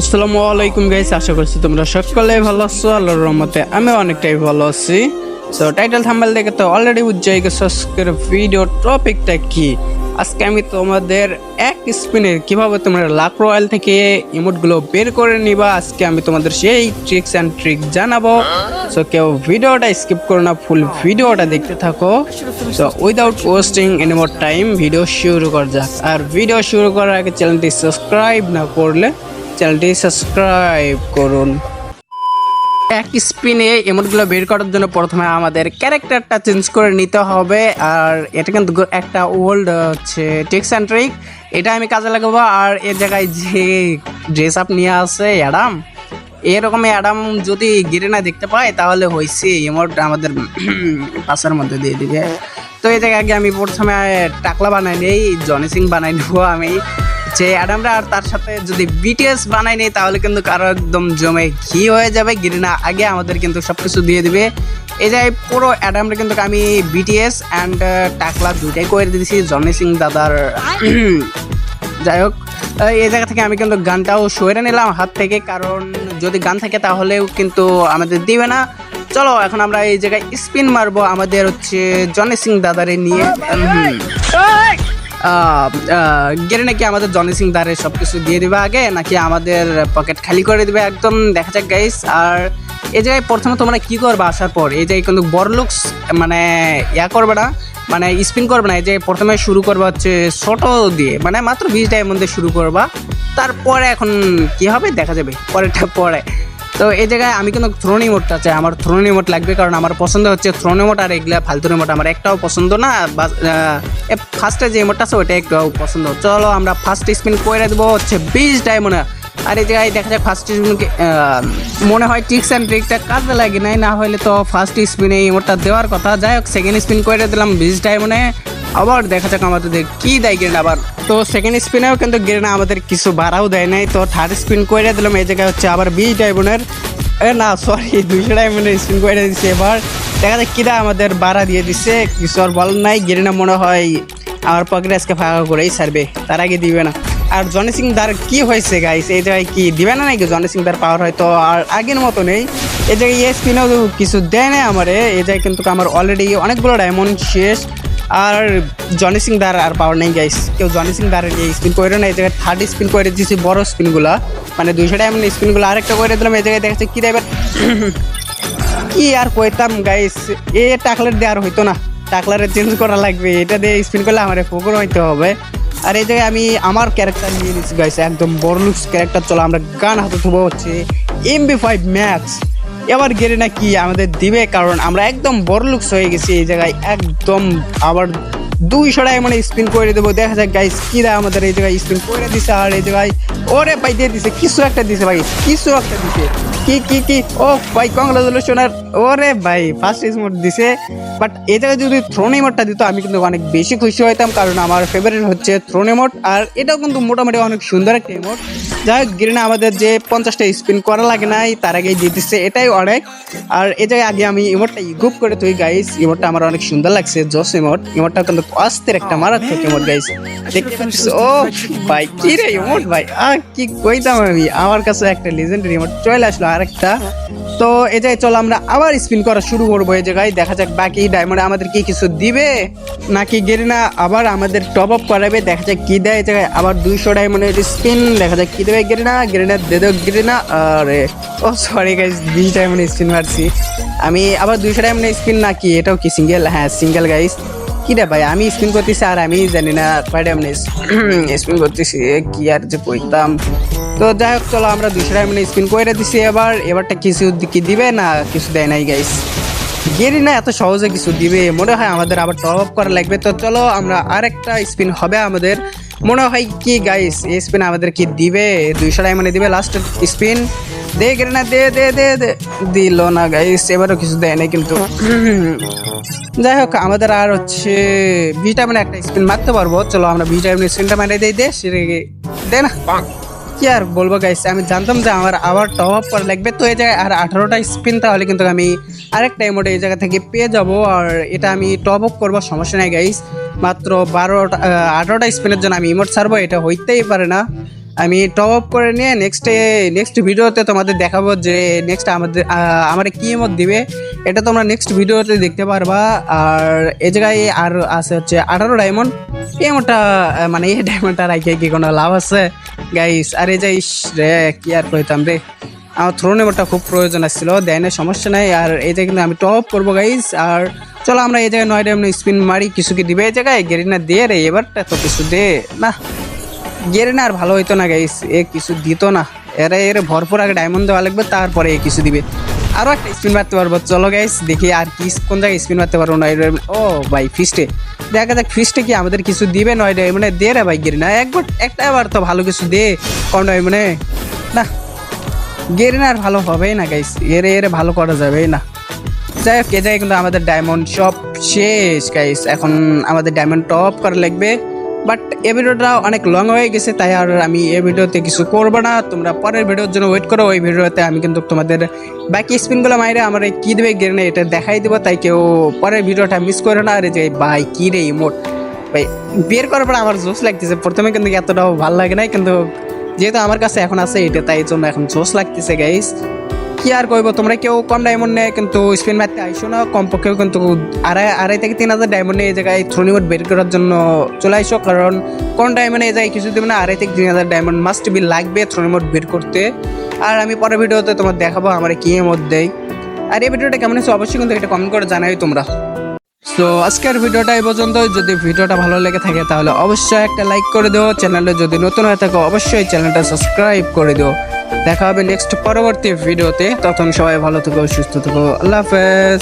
আসসালামু আলাইকুম গাইস আশা করছি তোমরা সকলে ভালো আছো, আল্লাহর রহমতে আমি অনেকটাই ভালো আছি। তো টাইটেল থাম্বেল দেখে তো অলরেডি বুঝাই গেছো আজকের ভিডিও টপিকটা কি? আজকে আমি তোমাদের এক স্পিনে কীভাবে তোমরা লাক রয়্যাল থেকে ইমোটগুলো বের করে নিবা, আজকে আমি তোমাদের সেই ট্রিক্স অ্যান্ড ট্রিক জানাব। সো কেউ ভিডিওটা স্কিপ করো না ফুল ভিডিওটা দেখতে থাকো। So without wasting any more time video শুরু করা যাক। আর ভিডিও শুরু করার আগে চ্যানেলটি সাবস্ক্রাইব না করলে চ্যানেলটি সাবস্ক্রাইব করুন। এক স্পিনে এমনগুলো বের করার জন্য প্রথমে আমাদের ক্যারেক্টারটা চেঞ্জ করে নিতে হবে। আর এটা কিন্তু একটা ওল্ড হচ্ছে টেক্স অ্যান্ড ট্রিক এটা আমি কাজে লাগাবো। আর এর জায়গায় যে ড্রেস আপ নিয়ে আসে অ্যাডাম এরকম অ্যাডাম যদি গিরে না দেখতে পাই তাহলে হয়েছে এমোট আমাদের পাশের মধ্যে দিয়ে দিবে। তো এই জায়গায় আগে আমি প্রথমে টাকলা বানাই নেই, জনি সিং বানাই নেব আমি। যে অ্যাডামরা আর তার সাথে যদি বিটিএস বানাই নেই তাহলে কিন্তু কারও একদম জমে ঘি হয়ে যাবে, গিরিনা আগে আমাদের কিন্তু সব কিছু দিয়ে দিবে। এই যে পুরো অ্যাডামরা কিন্তু আমি বিটিএস অ্যান্ড টাকলা দুইটাই করে দিয়েছি জনি সিং দাদার। যাই হোক এই জায়গা থেকে আমি কিন্তু গানটাও সরে নিলাম হাত থেকে, কারণ যদি গান থাকে তাহলেও কিন্তু আমাদের দিবে না। চলো, এখন আমরা এই জায়গায় স্পিন মারবো আমাদের হচ্ছে জনি সিং দাদারে নিয়ে। গেলে নাকি আমাদের জনি সিং দারে সব কিছু দিয়ে দিবে আগে, নাকি আমাদের পকেট খালি করে দিবে একদম? দেখা যাক গাইস আর এই জায়গায় প্রথমে তোমরা কি করবে আসার পর? এই জায়গায় কিন্তু বড় লুকস মানে ইয়া করবে না মানে স্পিন করবে না। এই যে প্রথমে শুরু করবা হচ্ছে ছোট দিয়ে মানে মাত্র বিশ ডায়মন্ড দিয়ে শুরু করবা। তারপরে এখন কি হবে? দেখা যাবে। পরেরটা পরে। তো এই জায়গায় আমি কিন্তু থ্রোন ইমোটটা চাই, আমার থ্রোন ইমোট লাগবে কারণ আমার পছন্দ হচ্ছে থ্রোন ইমোট আর এগুলা ফালতু ইমোট আমার একটাও পছন্দ না ফার্স্টে যে ইমোটটা আছে ওটা একটাও পছন্দ। চলো আমরা ফার্স্ট স্পিন করে দেবো হচ্ছে বিশ ডায়মন্ড আর এই জায়গায় দেখা যাক ফার্স্ট স্পিনকে মনে হয় ট্রিক্স অ্যান্ড ট্রিকটা কাজে লাগে, নাই, না হলে তো ফার্স্ট স্পিনে ইমোটটা দেওয়ার কথা। যাই হোক সেকেন্ড স্পিন করে দিলাম বিশ ডায়মন্ডে আবার দেখা যাক আমাদের কি দেয় গেরেনা আবার। তো সেকেন্ড স্পিনেও কিন্তু গেরেনা আমাদের কিছু ভাড়াও দেয় নাই। তো থার্ড স্পিন করে দিলাম, এই জায়গায় হচ্ছে আবার বিশ ডায়মন্ডের এ না সরি দুইশো ডায়মন্ডের স্পিন করে দিচ্ছে এবার। দেখা যাক কিরা আমাদের ভাড়া দিয়ে দিচ্ছে কিছু আর বল নাই। গেরেনা মনে হয় আমার পকেটে আজকে ফাঁকা করেই সারবে তার আগে দিবে না। আর জনি সিং দার কি হয়েছে গাইস এই জায়গায় কি দিবে না নাকি? জনি সিং দার পাওয়ার হয়তো আর আগের মতো নেই। এই জায়গায় ইয়ে স্পিনও কিছু দেয় না আমারে। এই জায়গায় কিন্তু আমার অলরেডি অনেকগুলো ডায়মন্ড শেষ। আর জনি সিং দার আর পাওয়ার নেই গাইস কেউ জনি সিং দার এই স্পিন করে না, এই জায়গায় থার্ড স্পিন করে দিয়েছি বড় স্পিনগুলো মানে দুইশো ডায়মন্ড স্পিনগুলো আরেকটা করে দিলাম, এই জায়গায় দেখাচ্ছে কি দেবে কি আর কইতাম গাইস এ টাকলার দেওয়ার হইতো না। টাকলারে চেঞ্জ করা লাগবে, এটা দিয়ে স্পিন করলে আমার ফোকর হইতে হবে। আর এই জায়গায় আমি আমার ক্যারেক্টার নিয়ে নিচ্ছি গাইস একদম বড় লুকস ক্যারেক্টার চলো আমরা গান হাতে থুবো হচ্ছে এমবি ফাইভ ম্যাক্স এবার গেলে না কি আমাদের দিবে, কারণ আমরা একদম বড় লুকস হয়ে গেছি এই জায়গায়, একদম আবার দুইশো মানে স্পিন করে দেবো। দেখা যাক গাইস আমাদের এই জায়গায় স্পিন করে দিছে আর এই জায়গায় ওরে ভাই, দিয়ে দিছে, কিছু একটা দিছে ভাই, কিছু একটা দিছে। কি কি কি? ও ভাই কংগ্রাচুলেশন আর ওরে ভাই ফার্স্ট দিছে। বাট জায়গায় যদি ইমোটটা দিত, আমি কিন্তু অনেক বেশি খুশি হইতাম, কারণ আমার ফেভারিট হচ্ছে থ্রোন ইমোট আর এটাও কিন্তু মোটামুটি অনেক সুন্দর একটা ইমোট যাই হোক, গ্রিনে, আমাদের যে পঞ্চাশটা স্পিন করা লাগে নাই, তার আগেই দিয়ে দিচ্ছে এটাই অনেক। আর এই জায়গায় আগে আমি ইমোটটা ইগুপ করে তুই গাইস ইমোটটা আমার অনেক সুন্দর লাগছে, জস ইমোট ইমোটটা কিন্তু অস্থির একটা মারাত্মক ইমোট গাইস দেখতে পাচ্ছিস? ও ভাই, কি রে ইমোট ভাই? আর কি কইতাম আমি? আমার কাছে একটা লেজেন্ডারি ইমোট চলে আসলো আরেকটা। তো এই জায়গায় চলো আমরা আবার স্পিন করা শুরু করব। এই জায়গায় দেখা যাক বাকি ডায়মন্ডে আমাদের কি কিছু দিবে নাকি গেরিনা আবার আমাদের টপ আপ করাবে। দেখা যাক কি দেয় জায়গায়। আবার দুইশো ডায়মন্ডের স্পিন দেখা যাক কি দেবে গেরিনা। গেরিনা দে দেও গেরিনা। আরে, ও সরি গাইস বিশ ডায়মন্ডের স্পিন মারছি। আমি আবার দুইশো ডায়মন্ডের স্পিন নাকি? এটাও কি সিঙ্গেল হ্যাঁ সিঙ্গেল গাইস কি ভাই? আমি স্পিন করতেছি আর আমি জানি না কয় ডায়মন্ড স্পিন করতেছি কি আর যে কইতাম। তো যাই হোক, চলো আমরা দুইশো ডায়মন্ড স্পিন করে দিছি এবার। এবারটা কিছু কি দিবে না কিছু দেয় নাই গাইস গেরি না, এত সহজে কিছু দিবে। মনে হয় আমাদের আবার টপ আপ করা লাগবে। তো চলো আমরা আরেকটা স্পিন হবে আমাদের। মনে হয় কি গাইস এই স্পিন আমাদের কি দিবে? দুইশো ডায়মন্ডে দিবে লাস্ট স্পিন। দে গেরি না, দে দে দে দে। দিল না গাইস এবারও কিছু দেয় নাই কিন্তু। যাই হোক আমাদের আর হচ্ছে ভিটামিন একটা স্পিন মারতে পারব। চলো আমরা ভিটামিন স্পিনটা মারিয়ে দিই দে সেরে দে না? কি আর বলব গাইস আমি জানতাম যে আমার আবার টপ আপ করা লাগবে। তো এই জায়গায় আর আঠারোটা স্পিন তাহলে কিন্তু আমি আরেকটা ইমোট এই জায়গা থেকে পেয়ে যাব। আর এটা আমি টপ আপ করব সমস্যা নেই গাইস মাত্র বারোটা আঠারোটা স্পিনের জন্য আমি ইমোট ছাড়বো এটা হইতেই পারে না। আমি টপ আপ করে নিয়ে নেক্সটে নেক্সট ভিডিওতে তোমাদের দেখাবো যে নেক্সট আমাদের আমার কি এমত দিবে। এটা তোমরা নেক্সট ভিডিওতে দেখতে পারবা। আর এই জায়গায় আর আছে হচ্ছে আঠারো ডায়মন্ড এই এমনটা মানে এই ডায়মন্ডটা রাখে কি কোনো লাভ আছে? গাইস আর এই যে ইস রে, কি আর কইতাম রে? আমার থ্রোন এবারটা খুব প্রয়োজন আসছিল, দেয় না সমস্যা নাই। আর এই জায়গায় কিন্তু আমি টপ করব গাইস আর চলো আমরা এই জায়গায় নয় ডায়মন্ড স্পিন মারি, কিছু কি দিবে এই জায়গায়? গেরিনা দিয়ে রে এবারটা তো কিছু দে। না গেরে না আর ভালো হইতো না গাইস এ কিছু দিত না। এরা, এর ভরপুর আগে ডায়মন্ড দেওয়া লাগবে, তারপরে এ কিছু দিবে। আরও একটা স্পিন মারতে পারব। চলো গাইস দেখি আর কি, কোন জায়গায় স্পিন মারতে পারব নয় ও ভাই ফিস্টে দেখা যাক ফিস্টে কি আমাদের কিছু দিবে নয় মানে দে রে ভাই গেরি না একবার একটা এবার তো ভালো কিছু দে। কম মানে না। গেরে না আর ভালো হবেই না গাইস এরে এরে ভালো করা যাবেই না। যাই হোক, এ জায়গায় কিন্তু আমাদের ডায়মন্ড সব শেষ গাইস এখন আমাদের ডায়মন্ড টপ করা লাগবে। বাট এই ভিডিওটা অনেক লং হয়ে গেছে, তাই আর আমি এই ভিডিওতে কিছু করব না। তোমরা পরের ভিডিওর জন্য ওয়েট করো ওই ভিডিওতে আমি কিন্তু তোমাদের বাকি স্পিনগুলো মাইরে আমার কী দেবে গেলে এটা দেখাই দেবো, তাই কেউ পরের ভিডিওটা মিস করো না। আরে যে ভাই, কী রে ইমোট ভাই, বের করার পর আমার জোশ লাগতেছে। প্রথমে কিন্তু এতটাও ভালো লাগে নাই, কিন্তু যেহেতু আমার কাছে এখন আছে এটা, তাই জন্য এখন জোশ লাগতেছে গাইস কি আর কইব, তোমরা কেউ কম ডায়মন্ড নেয়, কিন্তু স্পিন মারতে আইসো না, কমপক্ষেও কিন্তু আড়াই আড়াই থেকে তিন হাজার ডায়মন্ড এই জায়গায় থ্রোনিমোট বের করার জন্য চলে আইসো, কারণ কোন ডায়মন্ড এই যায় কিছু দেবে না, আড়াই থেকে তিন হাজার ডায়মন্ড মাস্ট বি লাগবে থ্রোনিমোট বের করতে। আর আমি পরের ভিডিওতে তোমার দেখাবো, আমার কি এমত দেয় আর এই ভিডিওটা কেমন হয়েছে অবশ্যই কিন্তু এটা কমেন্ট করে জানাই তোমরা। তো আজকের ভিডিওটা এই পর্যন্ত যদি ভিডিওটা ভালো লেগে থাকে, তাহলে অবশ্যই একটা লাইক করে দিও। চ্যানেলে যদি নতুন হয়ে থাকো, অবশ্যই চ্যানেলটা সাবস্ক্রাইব করে দিও। দেখা হবে নেক্সট পরবর্তী ভিডিওতে। তখন সবাই ভালো থেকো, সুস্থ থেকো। আল্লাহ হাফেজ।